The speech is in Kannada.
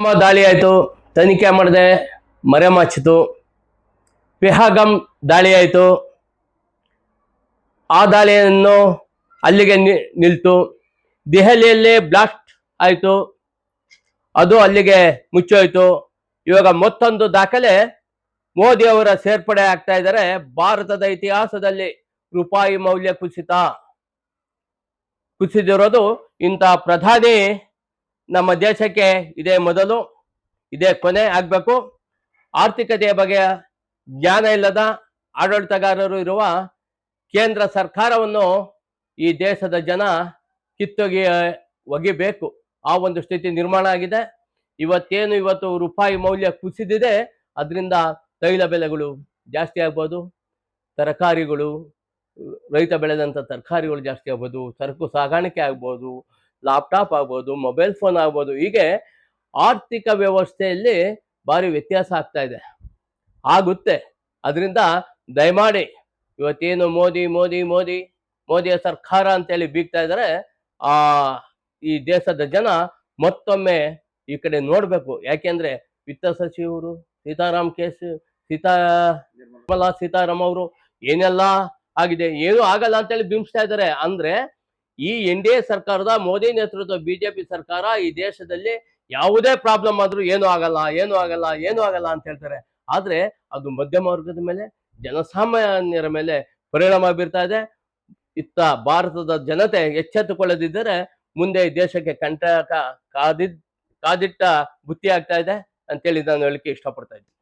ದಾಳಿ ಆಯಿತು. ತನಿಖೆ ಮಾಡಿದೆ ಮರೆಮಾಚಿತು ಪೆಹಗಮ್ ದಾಳಿ ಆಯಿತು. ಆ ದಾಳಿಯನ್ನು ಅಲ್ಲಿಗೆ ನಿಲ್ತು. ದೆಹಲಿಯಲ್ಲಿ ಬ್ಲಾಸ್ಟ್ ಆಯಿತು. ಅದು ಅಲ್ಲಿಗೆ ಮುಚ್ಚೋಯ್ತು. ಇವಾಗ ಮತ್ತೊಂದು ದಾಖಲೆ. ಮೋದಿ ಅವರ ಸೇರ್ಪಡೆ ಆಗ್ತಾ ಇದ್ದಾರೆ. ಭಾರತದ ಇತಿಹಾಸದಲ್ಲಿ ರೂಪಾಯಿ ಮೌಲ್ಯ ಕುಸಿತ. ಕುಸಿದಿರೋದು ಇಂತಹ ಪ್ರಧಾನಿ ನಮ್ಮ ದೇಶಕ್ಕೆ ಇದೇ ಮೊದಲು, ಇದೇ ಕೊನೆ ಆಗಬೇಕು. ಆರ್ಥಿಕತೆಯ ಬಗ್ಗೆ ಜ್ಞಾನ ಇಲ್ಲದ ಆಡಳಿತಗಾರರು ಇರುವ ಕೇಂದ್ರ ಸರ್ಕಾರವನ್ನು ಈ ದೇಶದ ಜನ ಕಿತ್ತೊಗೆ ಒಗಿಬೇಕು. ಆ ಒಂದು ಸ್ಥಿತಿ ನಿರ್ಮಾಣ ಆಗಿದೆ. ಇವತ್ತೇನು ಇವತ್ತು ರೂಪಾಯಿ ಮೌಲ್ಯ ಕುಸಿದಿದೆ, ಅದರಿಂದ ತೈಲ ಬೆಲೆಗಳು ಜಾಸ್ತಿ ಆಗ್ಬೋದು. ತರಕಾರಿಗಳು, ರೈತ ಬೆಳೆದಂಥ ತರಕಾರಿಗಳು ಜಾಸ್ತಿ ಆಗ್ಬೋದು. ಸರಕು ಸಾಗಾಣಿಕೆ ಆಗ್ಬೋದು. ಲ್ಯಾಪ್ಟಾಪ್ ಆಗ್ಬೋದು, ಮೊಬೈಲ್ ಫೋನ್ ಆಗ್ಬೋದು, ಹೀಗೆ ಆರ್ಥಿಕ ವ್ಯವಸ್ಥೆಯಲ್ಲಿ ಭಾರಿ ವ್ಯತ್ಯಾಸ ಆಗ್ತಾ ಇದೆ. ಆಗುತ್ತೆ. ಅದರಿಂದ ದಯಮಾಡಿ ಇವತ್ತೇನು ಮೋದಿ ಮೋದಿ ಮೋದಿ, ಮೋದಿಯ ಸರ್ಕಾರ ಅಂತೇಳಿ ಬೀಗ್ತಾ ಇದ್ದಾರೆ, ಆ, ಈ ದೇಶದ ಜನ ಮತ್ತೊಮ್ಮೆ ಈ ಕಡೆ ನೋಡಬೇಕು. ಯಾಕೆಂದ್ರೆ ವಿತ್ತ ಸಚಿವರು, ಸೀತಾರಾಮ್ ಕೇಸ್, ಸೀತಾ, ನಿರ್ಮಲಾ ಸೀತಾರಾಮ್ ಅವರು ಏನೆಲ್ಲ ಆಗಿದೆ, ಏನು ಆಗಲ್ಲ ಅಂತೇಳಿ ಬಿಂಬಿಸ್ತಾ ಇದ್ದಾರೆ. ಅಂದ್ರೆ ಈ ಎನ್ ಡಿ ಎ ಸರ್ಕಾರದ, ಮೋದಿ ನೇತೃತ್ವ ಬಿಜೆಪಿ ಸರ್ಕಾರ ಈ ದೇಶದಲ್ಲಿ ಯಾವುದೇ ಪ್ರಾಬ್ಲಮ್ ಆದ್ರೂ ಏನು ಆಗಲ್ಲ ಏನು ಆಗಲ್ಲ ಏನು ಆಗಲ್ಲ ಅಂತ ಹೇಳ್ತಾರೆ. ಆದ್ರೆ ಅದು ಮಧ್ಯಮ ವರ್ಗದ ಮೇಲೆ, ಜನಸಾಮಾನ್ಯರ ಮೇಲೆ ಪರಿಣಾಮ ಬೀರ್ತಾ ಇದೆ. ಇತ್ತ ಭಾರತದ ಜನತೆ ಎಚ್ಚೆತ್ತುಕೊಳ್ಳದಿದ್ದರೆ ಮುಂದೆ ಈ ದೇಶಕ್ಕೆ ಕಂಟಕ ಕಾದಿ ಕಾದಿಟ್ಟ ಬುತ್ತಿ ಆಗ್ತಾ ಇದೆ ಅಂತೇಳಿ ನಾನು ಹೇಳಿಕೆ ಇಷ್ಟಪಡ್ತಾ ಇದ್ದೀನಿ.